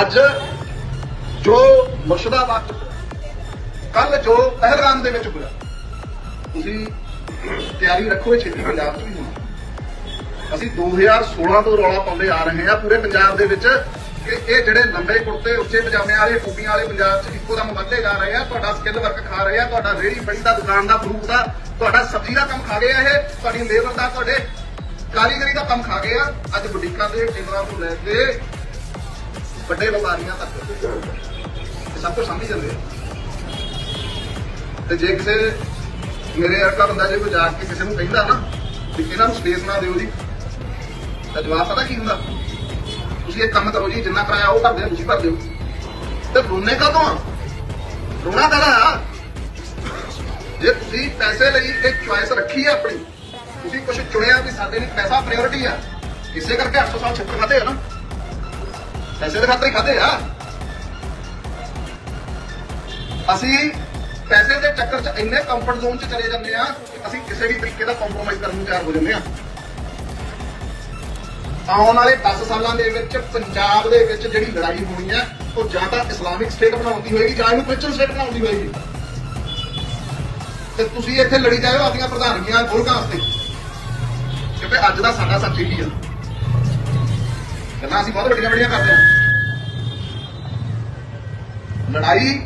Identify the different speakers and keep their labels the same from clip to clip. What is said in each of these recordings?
Speaker 1: ਅੱਜ ਜੋ ਮੁਰਸ਼ਿਦਾਬਾਦ ਕੱਲ ਜੋ ਪਹਿਲਗਾਮ ਦੇ ਵਿੱਚ ਹੋਇਆ, ਤੁਸੀਂ ਤਿਆਰੀ ਰੱਖੋ ਇਹ ਛੇਤੀ ਪੰਜਾਬ 'ਚ ਵੀ ਹੋਣਾ। ਅਸੀਂ 2016 ਤੋਂ ਰੌਲਾ ਪਾਉਂਦੇ ਆ ਰਹੇ ਹਾਂ ਪੂਰੇ ਪੰਜਾਬ ਦੇ ਵਿੱਚ ਕਿ ਇਹ ਜਿਹੜੇ ਲੰਬੇ ਕੁੜਤੇ, ਉੱਚੇ ਪਜਾਮੇ ਵਾਲੇ, ਟੋਪੀਆਂ ਵਾਲੇ ਪੰਜਾਬ 'ਚ ਇੱਕੋ ਦਮ ਵੱਧਦੇ ਜਾ ਰਹੇ ਆ। ਤੁਹਾਡਾ ਸਕਿੱਲ ਵਰਕ ਖਾ ਰਹੇ ਆ, ਤੁਹਾਡਾ ਰੇੜੀ ਬੜੀ ਦਾ, ਦੁਕਾਨ ਦਾ, ਫਰੂਟ ਦਾ, ਤੁਹਾਡਾ ਸਬਜ਼ੀ ਦਾ ਕੰਮ ਖਾ ਗਏ ਆ ਇਹ, ਤੁਹਾਡੀ ਲੇਬਰ ਦਾ, ਤੁਹਾਡੇ ਕਾਰੀਗਰੀ ਦਾ ਕੰਮ ਖਾ ਗਏ ਆ। ਅੱਜ ਬੁਟੀਕਾਂ ਦੇ ਟੇਬਲਾਂ ਤੋਂ ਲੈ ਕੇ ਵੱਡੇ ਵਪਾਰੀਆਂ ਤੱਕ। ਇਹ ਸਭ ਕੁਝ ਸਮਝ ਜਾਂਦੇ ਆ। ਤੇ ਜੇ ਕਿਸੇ ਮੇਰੇ ਵਰਗਾ ਬੰਦਾ ਜੇ ਕੋਈ ਜਾ ਕੇ ਕਿਸੇ ਨੂੰ ਕਹਿੰਦਾ ਨਾ ਵੀ ਇਹਨਾਂ ਨੂੰ ਸਪੇਸ ਨਾ ਦਿਓ ਜੀ, ਤਾਂ ਜਵਾਬ ਪਤਾ ਕੀ ਹੁੰਦਾ? ਤੁਸੀਂ ਇਹ ਕੰਮ ਕਰੋ ਜੀ, ਜਿੰਨਾ ਕਰਾਇਆ ਉਹ ਭਰਦੇ ਤੁਸੀਂ ਭਰ ਦਿਓ। ਤੇ ਰੋਣੇ ਕਦੋਂ ਆ? ਰੋਣਾ ਕਾਹਦਾ ਆ? ਜੇ ਤੁਸੀਂ ਪੈਸੇ ਲਈ ਇੱਕ ਚੁਆਇਸ ਰੱਖੀ ਹੈ ਆਪਣੀ, ਤੁਸੀਂ ਕੁਝ ਚੁਣਿਆ ਵੀ ਸਾਡੇ ਲਈ ਪੈਸਾ ਪ੍ਰਾਇੋਰਟੀ ਆ, ਇਸੇ ਕਰਕੇ 800 ਸਾਲ ਛੱਤਰ ਖਾਤੇ ਆ ਨਾ। ਪੈਸੇ ਦੇ ਖਾਤਰ ਹੀ ਖਾਦੇ ਆ। ਅਸੀਂ ਪੈਸੇ ਦੇ ਚੱਕਰ 'ਚ ਇੰਨੇ ਕੰਫਰਟ ਜ਼ੋਨ 'ਚ ਚਲੇ ਜਾਂਦੇ ਆ ਕਿ ਅਸੀਂ ਕਿਸੇ ਵੀ ਤਰੀਕੇ ਦਾ ਕੰਪਰੋਮਾਈਜ਼ ਕਰਨ ਨੂੰ ਤਿਆਰ ਹੋ ਜਾਂਦੇ ਆ। ਆਉਣ ਵਾਲੇ 10 ਸਾਲਾਂ ਦੇ ਵਿੱਚ ਪੰਜਾਬ ਦੇ ਵਿੱਚ ਜਿਹੜੀ ਲੜਾਈ ਹੋਣੀ ਹੈ ਉਹ ਜਾਂ ਤਾਂ ਇਸਲਾਮਿਕ ਸਟੇਟ ਬਣਾਉਂਦੀ ਹੋਏਗੀ ਜਾਂ ਇਹਨੂੰ ਕ੍ਰਿਸਚਨ ਸਟੇਟ ਬਣਾਉਂਦੀ ਹੋਏਗੀ। ਤੇ ਤੁਸੀਂ ਇੱਥੇ ਲੜੀ ਜਾਇਓ ਆਪਣੀਆਂ ਪ੍ਰਧਾਨਗੀਆਂ ਗੋਲਕਾਂ ਵਾਸਤੇ ਕਿਉਂਕਿ ਅੱਜ ਦਾ ਸਾਡਾ ਸੱਚ ਇਹੀ ਆ। ਗੱਲਾਂ ਅਸੀਂ ਬਹੁਤ ਵੱਡੀਆਂ ਵੱਡੀਆਂ ਕਰਦੇ ਹਾਂ। ਲੜਾਈ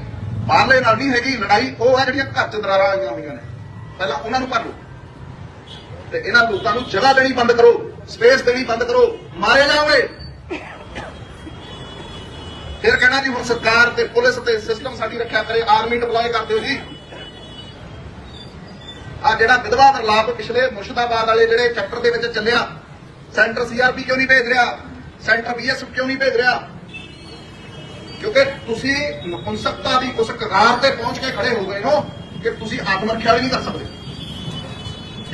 Speaker 1: ਬਾਹਰਲੇ ਨਾਲ ਨਹੀਂ ਹੈਗੀ, ਲੜਾਈ ਉਹ ਹੈ ਜਿਹੜੀਆਂ ਘਰ ਚ ਦਰਾਰਾਂ ਆਈਆਂ ਹੋਈਆਂ ਨੇ। ਪਹਿਲਾਂ ਉਹਨਾਂ ਨੂੰ ਭਰ ਲਓ। ਤੇ ਇਹਨਾਂ ਲੋਕਾਂ ਨੂੰ ਜਗ੍ਹਾ ਦੇਣੀ ਬੰਦ ਕਰੋ, ਸਪੇਸ ਦੇਣੀ ਬੰਦ ਕਰੋ, ਮਾਰੇ ਜਾਓਗੇ ਫਿਰ ਕਹਿਣਾ ਜੀ, ਹੁਣ ਸਰਕਾਰ ਤੇ ਪੁਲਿਸ ਤੇ ਸਿਸਟਮ ਸਾਡੀ ਰੱਖਿਆ ਕਰੇ, ਆਰਮੀ ਡਿਪਲੋਏ ਕਰ ਦਿਓ ਜੀ। ਆ ਜਿਹੜਾ ਵਿਧਵਾ ਵਰਲਾਪ ਪਿਛਲੇ ਮੁਰਸ਼ਿਦਾਬਾਦ ਵਾਲੇ ਜਿਹੜੇ ਚੈਪਟਰ ਦੇ ਵਿੱਚ ਚੱਲਿਆ, ਸੈਂਟਰ ਸੀਆਰਪੀ ਕਿਉਂ ਨਹੀਂ ਭੇਜ ਰਿਹਾ? ਸੈਂਟਰ ਬੀਐਸਐਫ ਕਿਉਂ ਨਹੀਂ ਭੇਜ ਰਿਹਾ? ਕਿਉਂਕਿ ਤੁਸੀਂ ਨਪੁੰਸਕਤਾ ਦੀ ਉਸ ਕਗਾਰ ਤੇ ਪਹੁੰਚ ਕੇ ਖੜੇ ਹੋ ਗਏ ਹੋ ਕਿ ਤੁਸੀਂ ਆਤਮ ਰੱਖਿਆ ਵੀ ਨਹੀਂ ਕਰ ਸਕਦੇ।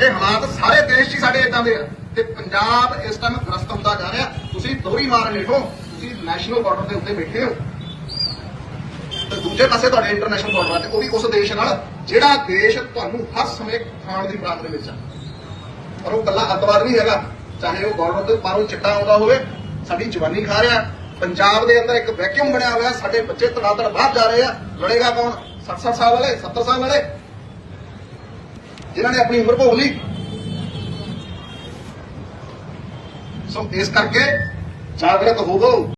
Speaker 1: ਇਹ ਹਾਲਾਤ ਸਾਰੇ ਦੇਸ਼ 'ਚ ਸਾਡੇ ਇਦਾਂ ਦੇ ਆ ਤੇ ਪੰਜਾਬ ਇਸ ਟਾਈਮ ਗ੍ਰਸਤ ਹੁੰਦਾ ਜਾ ਰਿਹਾ। ਤੁਸੀਂ ਦੋਹਰੀ ਮਾਰ ਹੇਠੋਂ ਤੁਸੀਂ ਨੈਸ਼ਨਲ ਬਾਰਡਰ ਦੇ ਉੱਤੇ ਬੈਠੇ ਹੋ। ਤੇ ਦੂਜੇ ਪਾਸੇ ਤੁਹਾਡੇ ਇੰਟਰਨੈਸ਼ਨਲ ਬਾਰਡਰ ਤੇ ਉਹ ਵੀ ਉਸ ਦੇਸ਼ ਨਾਲ, ਜਿਹੜਾ ਦੇਸ਼ ਤੁਹਾਨੂੰ ਹਰ ਸਮੇਂ ਖਾਣ ਦੀ ਬਾਤ ਦੇ ਵਿੱਚ ਆ। ਪਰ ਉਹ ਕੱਲਾ ਅੱਤਵਾਦ ਨਹੀਂ ਹੈਗਾ। ਚਾਹੇ ਉਹ ਬਾਰਡਰ ਦੇ ਪਾਰੋਂ ਚਿੱਟਾ ਆਉਂਦਾ ਹੋਵੇ ਸਾਡੀ ਜਵਾਨੀ ਖਾ ਰਿਹਾ। ਪੰਜਾਬ ਦੇ ਅੰਦਰ ਇੱਕ ਵੈਕਿਊਮ ਬਣਿਆ ਹੋਇਆ। ਸਾਡੇ ਬੱਚੇ ਤੜਾ ਤੜ ਬਾਹਰ ਜਾ ਰਹੇ ਆ। ਲੜੇਗਾ ਕੌਣ? 60 ਸਾਲ ਵਾਲੇ 70 ਸਾਲ ਵਾਲੇ। ਜਿਨ੍ਹਾਂ ਨੇ ਆਪਣੀ ਉਮਰ ਭੋਗ ਲਈ। ਸੋ ਇਸ ਕਰਕੇ ਜਾਗਰਤ ਹੋਵੋ।